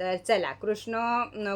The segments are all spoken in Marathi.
तर चला कृष्ण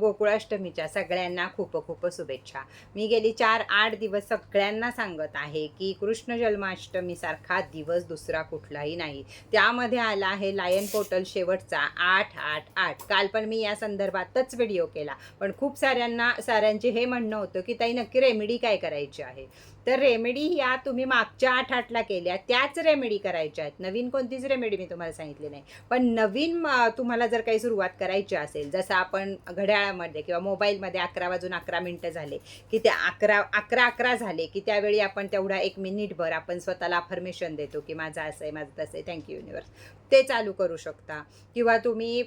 गोकुळाष्टमीच्या सगळ्यांना खूप खूप शुभेच्छा. मी गेली चार आठ दिवस सगळ्यांना सांगत आहे की कृष्ण जन्माष्टमीसारखा दिवस दुसरा कुठलाही नाही. त्यामध्ये आला आहे लायन पोर्टल शेवटचा आठ आठ आठ. काल पण मी या संदर्भातच व्हिडिओ केला. पण खूप साऱ्यांना साऱ्यांचे हे म्हणणं होतं की ताई नक्की रेमेडी काय करायची आहे? तर रेमेडी या तुम्ही मागच्या आठ आठला केल्या. त्याच रेमेडी करायच्या आहेत. नवीन कोणतीच रेमेडी मी तुम्हाला सांगितली नाही. पण नवीन तुम्हाला जर काही सुरुवात करायची असेल जसं आपण घड्याळामध्ये किंवा मोबाईलमध्ये अकरा वाजून अकरा मिनटं झाले की ते अकरा अकरा अकरा झाले की त्यावेळी आपण तेवढा एक मिनिटभर आपण स्वतःला अफर्मेशन देतो की माझं असं आहे माझं तसं आहे थँक्यू युनिवर्स ते चालू करू शकता. किंवा तुम्ही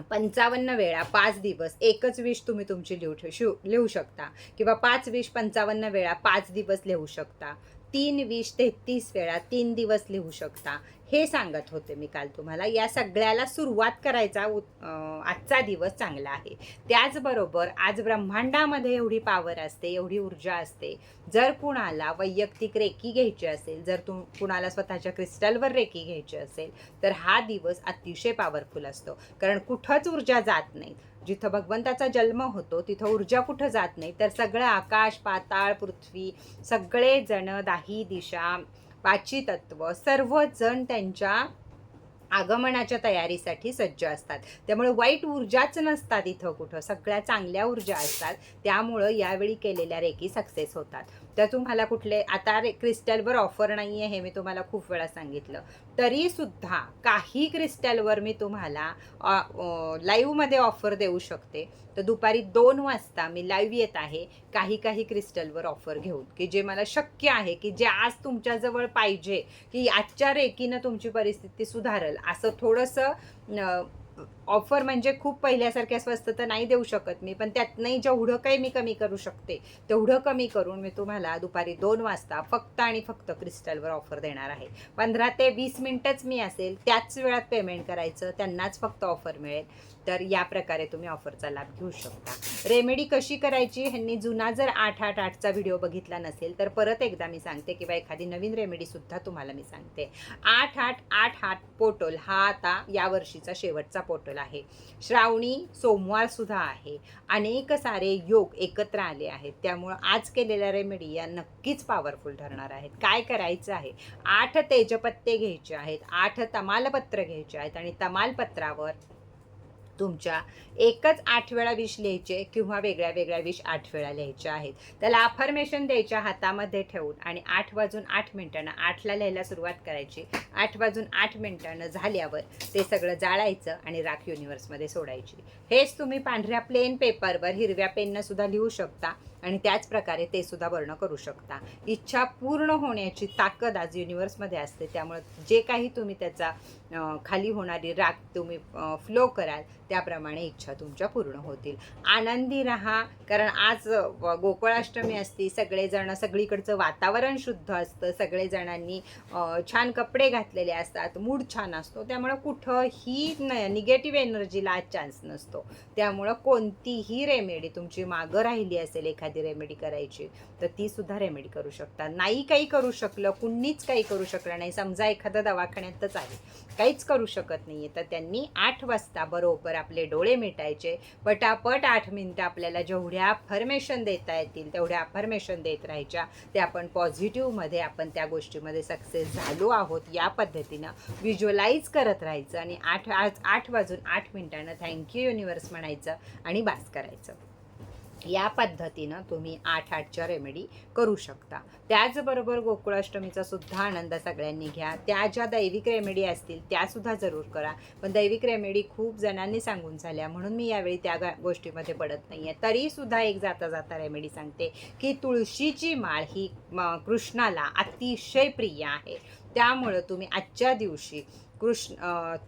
पंचावन्न वेळा पाच दिवस एकच विष तुम्ही तुमची लिहू शिव लिहू शकता. किंवा पाच विष पंचावन्न वेळा पाच दिवस लिहू शकता. तीन वीस तेहतीस वेळा तीन दिवस लिहू शकता. हे सांगत होते मी काल तुम्हाला. या सगळ्याला सुरुवात करायचा उत- आजचा दिवस चांगला आहे. त्याचबरोबर आज ब्रह्मांडामध्ये एवढी पावर असते एवढी ऊर्जा असते. जर कुणाला वैयक्तिक रेकी घ्यायची असेल जर तुम कुणाला स्वतःच्या क्रिस्टलवर रेकी घ्यायची असेल तर हा दिवस अतिशय पॉवरफुल असतो. कारण कुठंच ऊर्जा जात नाही. जिथं भगवंताचा जन्म होतो तिथं ऊर्जा कुठं जात नाही तर सगळं आकाश पाताळ पृथ्वी सगळे जण दाही दिशा पाची तत्व सर्वजण त्यांच्या आगमनाच्या तयारीसाठी सज्ज असतात. त्यामुळे वाईट ऊर्जाच नसतात इथं कुठं सगळ्या चांगल्या ऊर्जा असतात. त्यामुळं यावेळी केलेल्या रेकी सक्सेस होतात. तर तुम्हाला कुठले आता रे क्रिस्टलवर ऑफर नाही आहे हे मी तुम्हाला खूप वेळा सांगितलं. तरीसुद्धा काही क्रिस्टलवर मी तुम्हाला लाईव्हमध्ये ऑफर देऊ शकते. तर दुपारी दोन वाजता मी लाईव्ह येत आहे काही काही क्रिस्टलवर ऑफर घेऊन. की जे मला शक्य आहे की जे आज तुमच्याजवळ पाहिजे की आजच्या रेकीनं तुमची परिस्थिती सुधारेल. असं थोडंसं ऑफर म्हणजे खूप पहिल्यासारख्या स्वस्त तर नाही देऊ शकत मी पण त्यातनंही जेवढं काही मी कमी करू शकते तेवढं कमी करून मी तुम्हाला दुपारी दोन वाजता फक्त आणि फक्त क्रिस्टलवर ऑफर देणार आहे. पंधरा ते वीस मिनटंच मी असेल त्याच वेळात पेमेंट करायचं त्यांनाच फक्त ऑफर मिळेल. तर या प्रकारे तुम्ही ऑफरचा लाभ घेऊ शकता. रेमेडी कशी करायची ह्यांनी जुना जर आठ आठ आठचा व्हिडिओ बघितला नसेल तर परत एकदा मी सांगते किंवा एखादी नवीन रेमेडीसुद्धा तुम्हाला मी सांगते. आठ आठ आठ आठ पोटल हा आता यावर्षीचा शेवटचा पोटल आहे. श्रावणी सोमवार सुद्धा आहे. अनेक सारे योग एकत्र आले आहेत. त्यामुळं आज केलेल्या रेमेडी या नक्कीच पॉवरफुल ठरणार आहेत. काय करायचं आहे? आठ तेजपत्ते घ्यायचे आहेत. आठ तमालपत्र घ्यायचे आहेत आणि तमालपत्रावर तुमच्या एकच आठ वेळा विष लिहायचे किंवा वेगळ्या वेगळ्या विष आठ वेळा लिहायच्या आहेत. त्याला अफर्मेशन द्यायच्या हातामध्ये ठेवून आणि आठ वाजून आठ मिनिटांना आठला लिहायला सुरुवात करायची. आठ वाजून आठ मिनिटांनं झाल्यावर ते सगळं जाळायचं आणि राख युनिव्हर्समध्ये सोडायची. हेच तुम्ही पांढऱ्या प्लेन पेपरवर हिरव्या पेननं सुद्धा लिहू शकता. आणि त्याच प्रकारे ते सुद्धा वर्ण करू शकता. इच्छा पूर्ण होण्याची ताकद आज युनिवर्समध्ये असते. त्यामुळे जे काही तुम्ही त्याचा खाली होणारी राग तुम्ही फ्लो कराल त्याप्रमाणे इच्छा तुमच्या पूर्ण होतील. आनंदी राहा कारण आज गोकुळाष्टमी असती सगळेजण सगळीकडचं वातावरण शुद्ध असतं. सगळेजणांनी छान कपडे घातलेले असतात मूड छान असतो. त्यामुळं कुठंही न निगेटिव्ह एनर्जीला आज चान्स नसतो. त्यामुळं कोणतीही रेमेडी तुमची मागं राहिली असेल एखादी रेमेडी करायची तर ती सुद्धा रेमेडी करू शकता. नाही काही करू शकलं कुणीच काही करू शकलं नाही. समजा एखादा दवाखान्यातच आहे काहीच करू शकत नाहीये. तर त्यांनी आठ वाजता बरोबर आपले डोळे मिटायचे. पटापट आठ मिनिटं आपल्याला जेवढ्या फर्मेशन देता येतील तेवढ्या अफर्मेशन देत राहायच्या. ते आपण पॉझिटिव्हमध्ये आपण त्या गोष्टीमध्ये सक्सेस झालो आहोत या पद्धतीनं व्हिज्युअलाइज करत राहायचं आणि आठ आज आठ वाजून आठ मिनिटानं थँक्यू युनिवर्स म्हणायचं आणि बास करायचं. या पद्धतीनं तुम्ही आठ आठच्या रेमेडी करू शकता. त्याचबरोबर गोकुळाष्टमीचा सुद्धा आनंद सगळ्यांनी घ्या. त्या ज्या दैविक रेमेडी असतील त्यासुद्धा जरूर करा. पण दैविक रेमेडी खूप जणांनी सांगून झाल्या. म्हणून मी यावेळी त्या गोष्टीमध्ये पडत नाही आहे तरीसुद्धा एक जाता जाता रेमेडी सांगते की तुळशीची माळ ही कृष्णाला अतिशय प्रिय आहे. त्यामुळं तुम्ही आजच्या दिवशी कृष्ण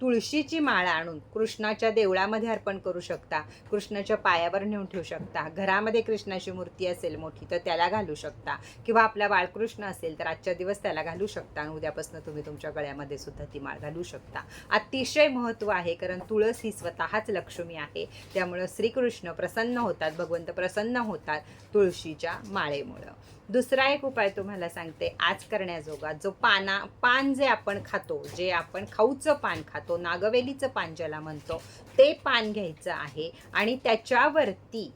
तुळशीची माळ आणून कृष्णाच्या देवळामध्ये अर्पण करू शकता. कृष्णाच्या पायावर नेऊन ठेवू शकता. घरामध्ये कृष्णाची मूर्ती असेल मोठी तर त्याला घालू शकता. किंवा आपला बाळकृष्ण असेल तर आजच्या दिवस त्याला घालू शकता. आणि उद्यापासून तुम्ही तुमच्या गळ्यामध्ये सुद्धा ती माळ घालू शकता. अतिशय महत्त्व आहे कारण तुळस ही स्वतःच लक्ष्मी आहे. त्यामुळं श्रीकृष्ण प्रसन्न होतात भगवंत प्रसन्न होतात तुळशीच्या माळेमुळं. दुसरा एक उपाय तुम्हाला सांगते आज करण्याजोगा. जो पाना पान जे आपण खातो जे आपण खाऊचं पान खातो नागवेलीचं पान ज्याला म्हणतो ते पान घ्यायचं आहे आणि त्याच्यावरती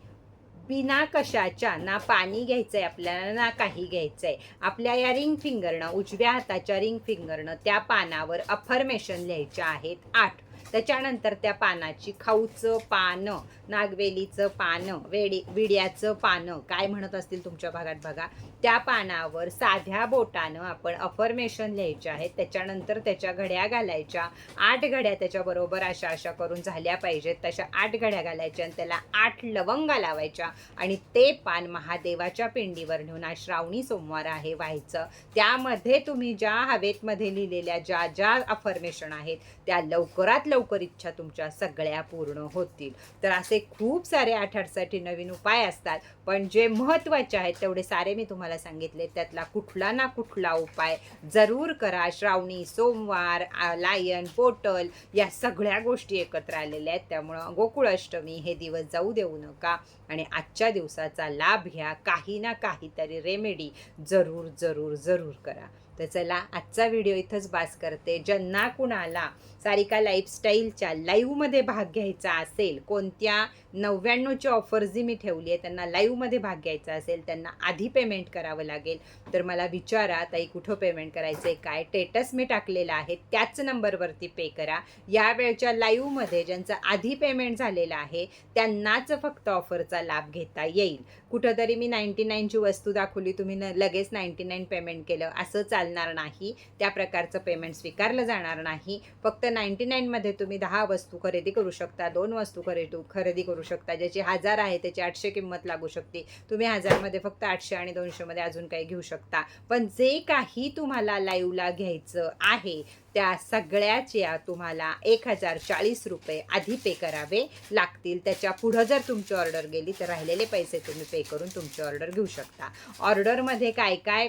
बिना कशाच्या ना पाणी घ्यायचं आहे आपल्याला ना काही घ्यायचं आहे आपल्या या रिंग फिंगरनं उजव्या हाताच्या रिंग फिंगरनं त्या पानावर अफर्मेशन लिहायच्या आहेत आठ. त्याच्यानंतर त्या पानाची खाऊचं पानं नागवेलीचं पानं वेडी विड्याचं पानं काय म्हणत असतील तुमच्या भागात बघा. त्या पानावर साध्या बोटानं आपण अफर्मेशन लिहायचे आहेत. त्याच्यानंतर त्याच्या घड्या घालायच्या. आठ घड्या त्याच्याबरोबर अशा अशा करून झाल्या पाहिजेत. तशा आठ घड्या घालायच्या आणि त्याला आठ लवंगा लावायच्या आणि ते पान महादेवाच्या पिंडीवर नेऊन आज श्रावणी सोमवार आहे व्हायचं. त्यामध्ये तुम्ही ज्या हवेतमध्ये लिहिलेल्या ज्या ज्या अफर्मेशन आहेत त्या लवकरात लवकर इच्छा तुमच्या सगळ्या पूर्ण होतील. तर असे खूप सारे आठ नवीन उपाय असतात. पण जे महत्त्वाचे आहेत तेवढे सारे मी तुम्हाला सांगितले. त्यातला कुठला ना कुठला उपाय जरूर करा. श्रावणी सोमवार लायन पोटल या सगळ्या गोष्टी एकत्र आलेल्या आहेत. त्यामुळं गोकुळाष्टमी हे दिवस जाऊ देऊ नका आणि आजच्या दिवसाचा लाभ घ्या. काही ना काहीतरी रेमेडी जरूर जरूर जरूर करा. तर चला आजचा व्हिडिओ इथंच बास करते. ज्यांना कुणाला सारिका लाईफस्टाईलच्या लाईव्हमध्ये भाग घ्यायचा असेल कोणत्या नव्याण्णवची ऑफर जी मी ठेवली आहे त्यांना लाईव्हमध्ये भाग घ्यायचा असेल त्यांना आधी पेमेंट करावं लागेल. तर मला विचारा ताई कुठं पेमेंट करायचं आहे काय टेटस मी टाकलेला आहे त्याच नंबरवरती पे करा. या वेळच्या लाईव्हमध्ये ज्यांचं आधी पेमेंट झालेलं आहे त्यांनाच फक्त ऑफरचा लाभ घेता येईल. कुठंतरी मी नाईन्टी नाईनची वस्तू दाखवली तुम्ही न लगेच नाईन्टी नाईन पेमेंट केलं. असं चालणार नाही. त्या प्रकारचं पेमेंट स्वीकारलं जाणार नाही. फक्त नाईन्टी नाईनमध्ये तुम्ही दहा वस्तू खरेदी करू शकता दोन वस्तू खरेदी खरेदी करू शकता. ज्याची हजार आहे त्याची आठशे किंमत लागू शकते. तुम्ही हजारमध्ये फक्त आठशे आणि दोनशेमध्ये अजून काही घेऊ शकता. पण जे काही तुम्हाला लाईव्हला घ्यायचं आहे त्या सगळ्याचे तुम्हाला एक हजार चाळीस रुपये आधी पे करावे लागतील. त्याच्या पुढं जर तुमची ऑर्डर गेली तर राहिलेले पैसे तुम्ही पे करून तुमची ऑर्डर घेऊ शकता. ऑर्डरमध्ये काय काय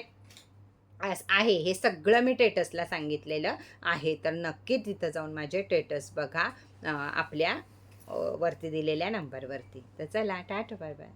आहे हे सगळं मी टेटसला सांगितलेलं आहे. तर नक्की तिथं जाऊन माझे टेटस बघा आपल्या वरती दिलेल्या नंबरवरती. तर चला टाटा बाय बाय.